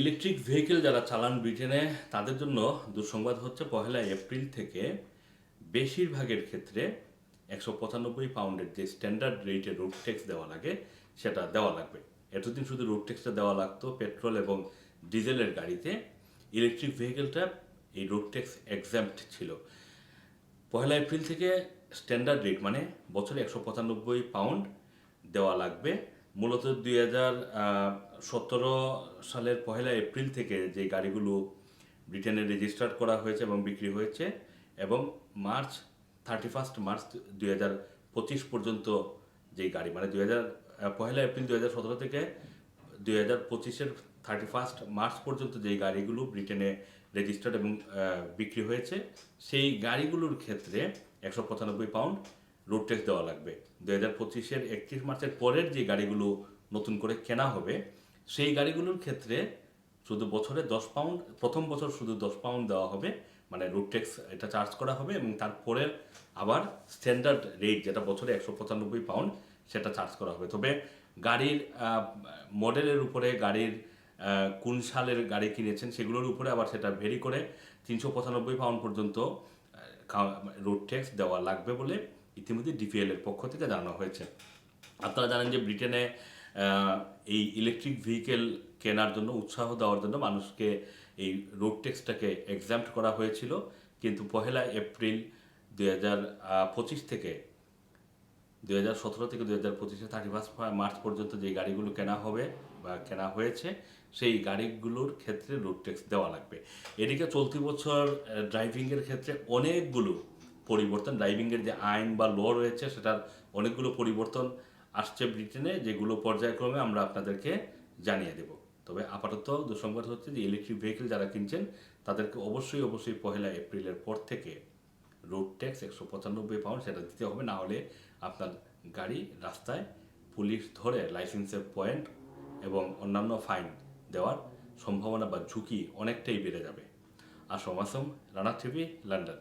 Electric vehicle যারা চালান ব্রিটেনে, তাদের জন্য দুঃসংবাদ হচ্ছে পহেলা এপ্রিল থেকে বেশিরভাগের ক্ষেত্রে একশো পঁচানব্বই পাউন্ডের যে স্ট্যান্ডার্ড রেটে রোড ট্যাক্স দেওয়া লাগে, সেটা দেওয়া লাগবে। এতদিন শুধু রোড ট্যাক্সটা দেওয়া লাগতো, পেট্রোল এবং ডিজেলের গাড়িতে। ইলেকট্রিক ভেহিকেলটা এই রোড ট্যাক্স এক্সাম্পট ছিল। পয়লা এপ্রিল থেকে স্ট্যান্ডার্ড রেট মানে বছরে একশো পঁচানব্বই পাউন্ড দেওয়া লাগবে। মূলত দুই হাজার সতেরো সালের পহেলা এপ্রিল থেকে যে গাড়িগুলো ব্রিটেনে রেজিস্টার করা হয়েছে এবং বিক্রি হয়েছে এবং মার্চ, থার্টি ফার্স্ট মার্চ দুই হাজার পঁচিশ পর্যন্ত যে গাড়ি মানে দুই হাজার পহেলা এপ্রিল দুই হাজার সতেরো থেকে দুই হাজার পঁচিশের থার্টি ফার্স্ট মার্চ পর্যন্ত যেই গাড়িগুলো ব্রিটেনে রেজিস্টার্ড এবং বিক্রি হয়েছে, সেই গাড়িগুলোর ক্ষেত্রে একশো পঁচানব্বই পাউন্ড রোড ট্যাক্স দেওয়া লাগবে। দুই হাজার পঁচিশের একত্রিশ মার্চের পরের যে গাড়িগুলো নতুন করে কেনা হবে সেই গাড়িগুলোর ক্ষেত্রে শুধু বছরে দশ পাউন্ড প্রথম বছর শুধু দশ পাউন্ড দেওয়া হবে মানে রোড ট্যাক্স এটা চার্জ করা হবে এবং তারপরে আবার স্ট্যান্ডার্ড রেট যেটা বছরে একশো পঁচানব্বই পাউন্ড সেটা চার্জ করা হবে। তবে গাড়ির মডেলের উপরে, গাড়ির কোন সালের গাড়ি কিনেছেন সেগুলোর উপরে আবার সেটা ভেরি করে তিনশো পঁচানব্বই পাউন্ড পর্যন্ত রোড ট্যাক্স দেওয়া লাগবে বলে ইতিমধ্যে ডিপিএল এর পক্ষ থেকে জানানো হয়েছে। আপনারা জানেন যে ব্রিটেনে এই ইলেকট্রিক ভেহিকেল কেনার জন্য, উৎসাহ দেওয়ার জন্য মানুষকে এই রোড ট্যাক্সটাকে এক্সাম্পট করা হয়েছিল। কিন্তু পহেলা এপ্রিল দুই পঁচিশ থেকে, দুই হাজার সতেরো থেকে দুই হাজার পঁচিশে থার্টি ফার্স্ট মার্চ পর্যন্ত যে গাড়িগুলো কেনা হবে বা কেনা হয়েছে, সেই গাড়িগুলোর ক্ষেত্রে রোড ট্যাক্স দেওয়া লাগবে। এদিকে চলতি বছর ড্রাইভিংয়ের ক্ষেত্রে অনেকগুলো পরিবর্তন ড্রাইভিংয়ের যে আইন বা ল রয়েছে, সেটার অনেকগুলো পরিবর্তন আসছে ব্রিটেনে, যেগুলো পর্যায়ক্রমে আমরা আপনাদেরকে জানিয়ে দেব। তবে আপাতত দুঃসংবাদ হচ্ছে যে ইলেকট্রিক ভেহিকেল যারা কিনছেন, তাদেরকে অবশ্যই অবশ্যই পহেলা এপ্রিলের পর থেকে রোড ট্যাক্স একশো পঁচানব্বই পাউন্ড সেটা দিতে হবে, না হলে আপনার গাড়ি রাস্তায় পুলিশ ধরে লাইসেন্সের পয়েন্ট এবং অন্যান্য ফাইন দেওয়ার সম্ভাবনা বা ঝুঁকি অনেকটাই বেড়ে যাবে। Assam Assam Rana TV, London.